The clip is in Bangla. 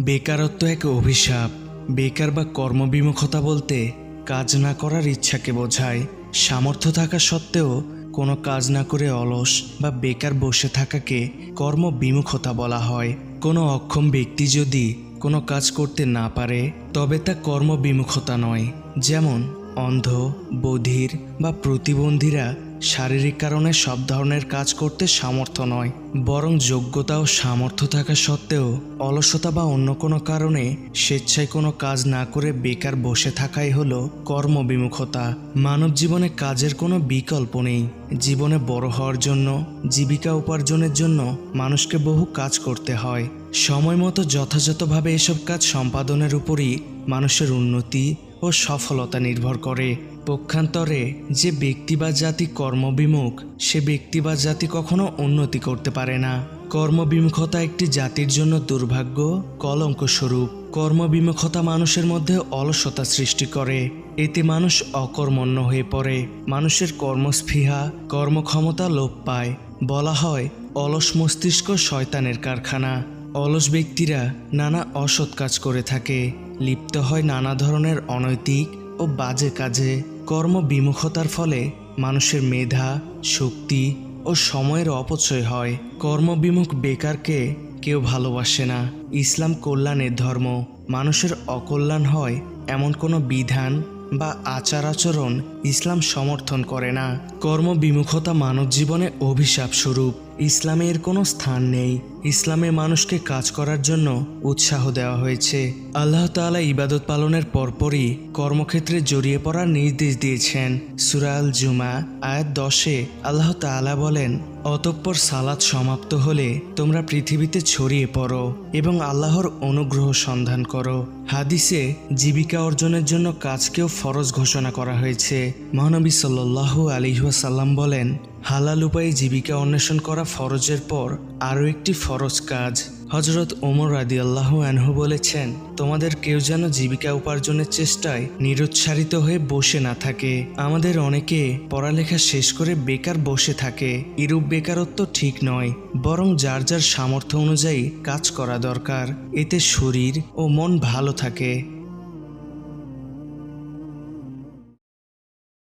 বেকারত্ব এক অভিশাপ। বেকার বা কর্মবিমুখতা বলতে কাজ না করার ইচ্ছাকে বোঝায়। সামর্থ্য থাকা সত্ত্বেও কোনো কাজ না করে অলস বা বেকার বসে থাকাকে কর্মবিমুখতা বলা হয়। কোনো অক্ষম ব্যক্তি যদি কোনো কাজ করতে না পারে, তবে তা কর্মবিমুখতা নয়। যেমন অন্ধ, বধির বা প্রতিবন্ধীরা শারীরিক কারণে সব ধরনের কাজ করতে সামর্থ্য নয়, বরং যোগ্যতা ও সামর্থ্য থাকা সত্ত্বেও অলসতা বা অন্য কোনো কারণে স্বেচ্ছায় কোনো কাজ না করে বেকার বসে থাকাই হলো কর্মবিমুখতা। মানব জীবনে কাজের কোনো বিকল্প নেই। জীবনে বড় হওয়ার জন্য, জীবিকা উপার্জনের জন্য মানুষকে বহু কাজ করতে হয়। সময় মতো যথাযথভাবে এসব কাজ সম্পাদনের উপরই মানুষের উন্নতি ও সফলতা নির্ভর করে। পক্ষান্তরে যে ব্যক্তি বা জাতি কর্মবিমুখ, সে ব্যক্তি বা জাতি কখনো উন্নতি করতে পারে না। কর্মবিমুখতা একটি জাতির জন্য দুর্ভাগ্য কলঙ্ক স্বরূপ কর্মবিমুখতা মানুষের মধ্যে অলসতা সৃষ্টি করে। এতে মানুষ অকর্মণ্য হয়ে পড়ে। মানুষের কর্মস্পৃহা, কর্মক্ষমতা লোপ পায়। বলা হয়, অলস মস্তিষ্ক শয়তানের কারখানা। অলস ব্যক্তিরা নানা অসৎ কাজ করে থাকে। লিপ্ত হয় নানা ধরনের অনৈতিক ও বাজে কাজে। কর্মবিমুখতার ফলে মানুষের মেধা, শক্তি ও সময়ের অপচয় হয়। কর্মবিমুখ বেকারকে কেউ ভালোবাসে না। ইসলাম কল্যাণের ধর্ম মানুষের অকল্যাণ হয় এমন কোনো বিধান বা আচার আচরণ ইসলাম সমর্থন করে না। কর্মবিমুখতা মানব জীবনে অভিশাপ স্বরূপ ইসলামে এর কোনো স্থান নেই। ইসলামে মানুষকে কাজ করার জন্য উৎসাহ দেওয়া হয়েছে। আল্লাহ তাআলা ইবাদত পালনের পরপরই কর্মক্ষেত্রে জড়িয়ে পড়ার নির্দেশ দিয়েছেন। সুরাল জুমা, আয়াত দশে আল্লাহ তাআলা বলেন, অতঃপর সালাদ সমাপ্ত হলে তোমরা পৃথিবীতে ছড়িয়ে পড়ো এবং আল্লাহর অনুগ্রহ সন্ধান করো। হাদিসে জীবিকা অর্জনের জন্য কাজকেও ফরজ ঘোষণা করা হয়েছে। মহানবী সাল্লাহ আলিহাসাল্লাম বলেন হালাল উপায়ে জীবিকা অন্বেষণ করা ফরজের পর আরও একটি ফরজ কাজ। হজরত ওমর রাদি আল্লাহ আনহু বলেছেন, তোমাদের কেউ যেন জীবিকা উপার্জনের চেষ্টায় নিরুৎসারিত হয়ে বসে না থাকে। আমাদের অনেকে পড়ালেখা শেষ করে বেকার বসে থাকে। এরূপ বেকারত্ব ঠিক নয়, বরং যার যার সামর্থ্য অনুযায়ী কাজ করা দরকার। এতে শরীর ও মন ভালো থাকে।